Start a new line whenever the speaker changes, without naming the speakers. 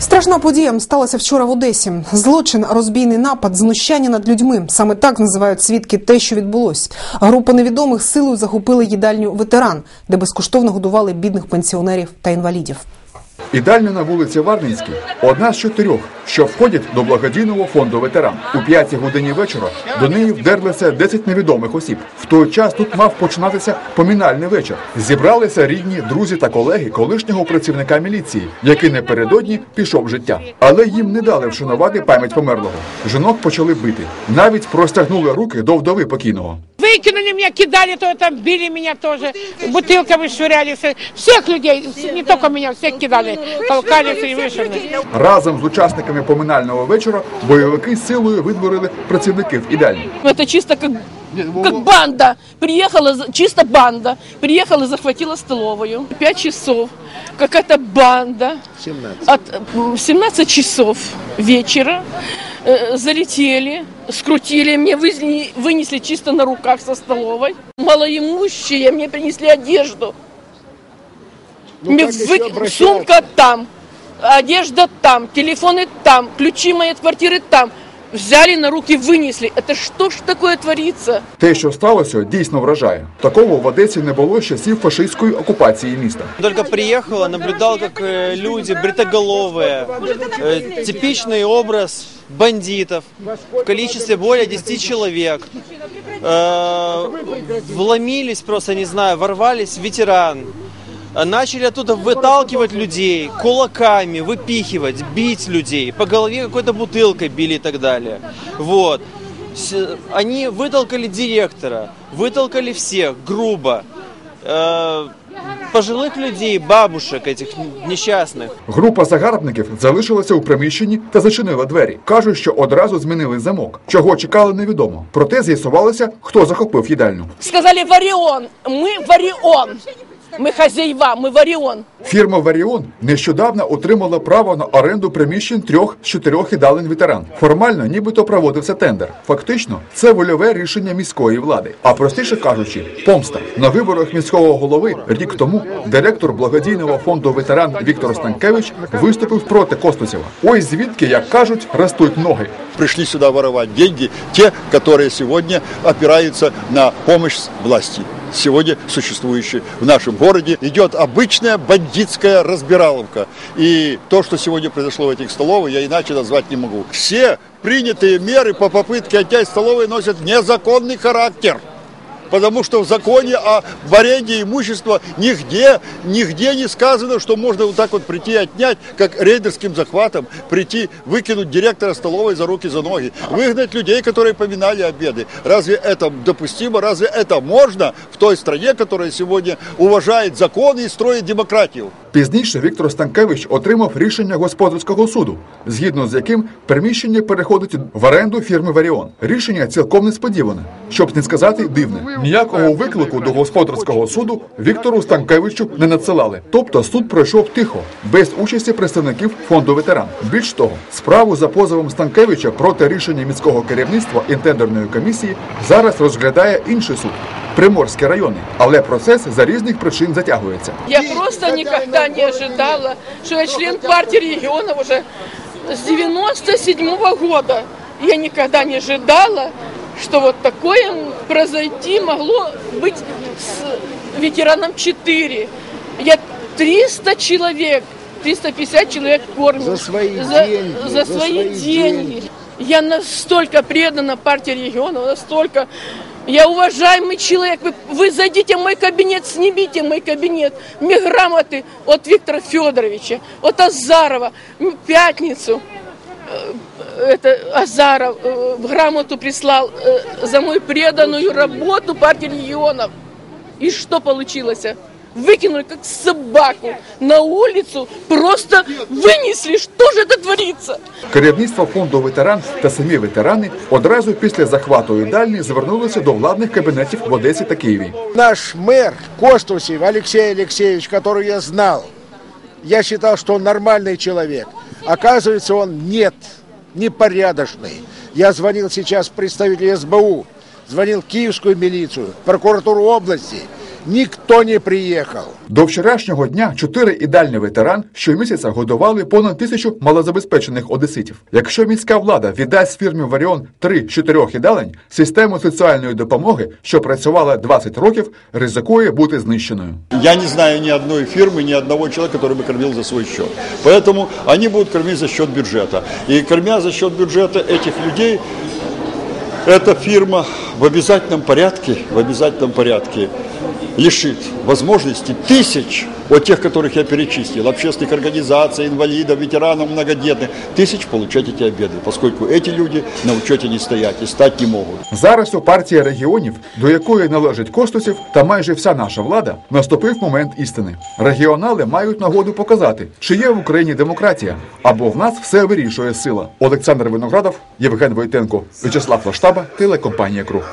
Страшна подія сталася вчора в Одесі. Злочин, розбійний напад, знущання над людьми. Саме так називають свідки те, що відбулось. Група невідомих силою захопили їдальню ветеран, де безкоштовно годували бідних пенсіонерів та інвалідів.
Ідальня на вулиці Варненській одна з чотирьох, що входять до благодійного фонду ветеран. У п'ятій годині вечора до неї вдерлися 10 невідомих осіб. В той час тут мав починатися помінальний вечір. Зібралися рідні, друзі та колеги колишнього працівника міліції, який напередодні пішов життя. Але їм не дали вшанувати пам'ять померлого. Жінок почали бити. Навіть простягнули руки до вдови покійного
Выкинули меня, кидали, то там били меня тоже, бутылками швыряли, все- всех людей, не только меня, всех кидали, толкали и вышли.
Разом з учасниками поминального вечора бойовики силою видворили працівників ідальні.
Это чисто как, как банда. Приехала, за- чисто банда. Приехала, захватила столовую. Пять часов. Какая-то банда. 17. От м, 17 часов вечера э, залетели, скрутили, мне вынесли, вынесли чисто на руках со столовой. Малоимущие мне принесли одежду. Мне вы- Сумка там, одежда там, телефоны там, ключи моей квартиры там. Взяли на руки, вынесли. Это что ж такое творится?
Те, що сталося, дійсно вражає. Такого в Одесі не було з часів фашистської окупації міста.
Только приехала, наблюдал, как э, люди бритоголовые, э, типичный образ бандитов в количестве более 10 человек, э, вломились просто, не знаю, ворвались в ветеран, э, начали оттуда выталкивать людей кулаками, выпихивать, бить людей, по голове какой-то бутылкой били и так далее. Вот. С- Они вытолкали директора, вытолкали всех грубо. Э, пожилых людей, бабушек этих несчастных.
Група загарбників залишилася у приміщенні та зачинила двері. Кажуть, що одразу змінили замок. Чого чекали, невідомо. Проте з'ясувалося, хто захопив їдальню.
Сказали Варион. Мы Варион. Мы хозяева, мы Варион.
Фірма Варіон нещодавно отримала право на оренду приміщень трьох з чотирьох ідалень ветеран. Формально, нібито проводився тендер. Фактично, це вольове рішення міської влади. А простіше кажучи, помста на виборах міського голови рік тому директор благодійного фонду ветеран Віктор Станкевич виступив проти Костусєва. Ось звідки, як кажуть, ростуть ноги.
пришли сюда воровать деньги, те, которые сегодня опираются на помощь власти, сегодня существующей в нашем городе. Идет обычная бандитская разбираловка. И то, что сегодня произошло в этих столовых, я иначе назвать не могу. Все принятые меры по попытке отнять столовые носят незаконный характер. Потому что в законе о аренде имущества нигде, нигде не сказано, что можно вот так вот прийти и отнять, как рейдерским захватом, прийти, выкинуть директора столовой за руки, за ноги, выгнать людей, которые поминали обеды. Разве это допустимо? Разве это можно в той стране, которая сегодня уважает законы и строит демократию?
Пізніше Віктор Станкевич отримав рішення господарського суду, згідно з яким приміщення переходить в оренду фірми Варіон. Рішення цілком несподіване, щоб не сказати дивне. Ніякого виклику до господарського суду Віктору Станкевичу не надсилали. Тобто суд пройшов тихо, без участі представників фонду ветеран. Більш того, справу за позовом Станкевича проти рішення міського керівництва і тендерної комісії зараз розглядає інший суд. Приморські райони, але процес за різних причин затягується.
Я просто никогда не ожидала, что я член партии регионов уже с 97 года. Я никогда не ожидала, что вот такое произойти могло быть с ветераном 4. Я 300 человек, 350 человек кормлю.
За свои деньги,
За,
за
свои,
свои
деньги. Я настолько предана партии регионов, настолько... Я уважаемый человек. Вы, вы зайдите в мой кабинет, снимите мой кабинет. Мне грамоты от Виктора Федоровича, от Азарова, пятницу. э, Это Азаров э, грамоту прислал э, за мою преданную работу партии регионов. И что получилось? Выкинули как собаку на улицу, просто вынесли. Что же это творится?
Керівництво фонду ветеран та самі ветерани одразу після захвату їдальні звернулися до владних кабінетів в Одесі та Києві.
Наш мэр Костусев Алексей Алексеевич, которого я знал, я считал, что он нормальный человек. Оказывается, он нет, непорядочный. Я звонил сейчас представителю СБУ, звонил Киевскую милицию, прокуратуру области Никто не приехал.
До вчорашнього дня чотири ідальні ветеран щомісяця годували понад тисячу малозабезпечених одеситів. Якщо міська влада віддасть фірмі Варіон три з чотирьох ідалень, систему соціальної допомоги, що працювала 20 років, ризикує бути знищеною.
Я не знаю ни одной фирмы, ни одного человека, который бы кормил за свой счет. Поэтому они будут кормить за счет бюджета. И кормя за счет бюджета этих людей, эта фирма в обязательном порядке, в обязательном порядке лишит возможности тысяч, от тех, которых я перечислил, общественных организаций, инвалидов, ветеранов, многодетных, тысяч получать эти обеды, поскольку эти люди на учете не стоять и стать не могут.
Зараз у партії регіонів, до якої належить Костусів та майже вся наша влада, наступив момент істини. Регіонали мають нагоду показати, чи є в Україні демократія, або в нас все вирішує сила. Олександр Виноградов, Євген Войтенко, В'ячеслав Лаштаба, телекомпанія Круг.